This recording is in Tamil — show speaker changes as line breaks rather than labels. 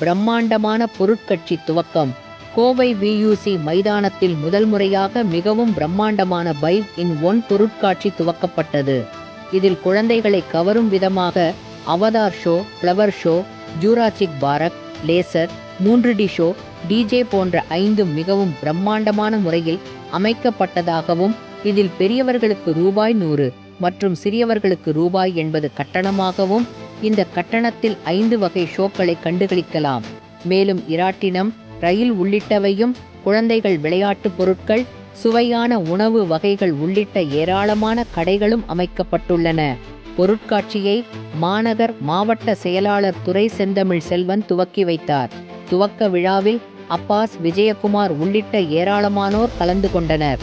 பிரம்மாண்டமான பொருட்காட்சி துவக்கம். கோவை வியூசி மைதானத்தில் முதல் முறையாக மிகவும் பிரம்மாண்டமான பைவ் இன் ஒன் பொருட்காட்சி துவக்கப்பட்டது. இதில் குழந்தைகளை கவரும் விதமாக Avatar show flower show Jurassic park laser மூன்று டி ஷோ டிஜே போன்ற ஐந்து மிகவும் பிரம்மாண்டமான முறையில் அமைக்கப்பட்டதாகவும் இதில் பெரியவர்களுக்கு ரூபாய் நூறு மற்றும் சிறியவர்களுக்கு ரூபாய் எண்பது கட்டணமாகவும் இந்த கட்டணத்தில் ஐந்து வகை ஷோக்களை கண்டுகளிக்கலாம். மேலும் இராட்டினம் ரயில் உள்ளிட்டவையும் குழந்தைகள் விளையாட்டுப் பொருட்கள் சுவையான உணவு வகைகள் உள்ளிட்ட ஏராளமான கடைகளும் அமைக்கப்பட்டுள்ளன. பொருட்காட்சியை மாநகர் மாவட்ட செயலாளர் துறை செந்தமிழ் செல்வன் துவக்கி வைத்தார். துவக்க விழாவில் அப்பாஸ் விஜயகுமார் உள்ளிட்ட ஏராளமானோர் கலந்து கொண்டனர்.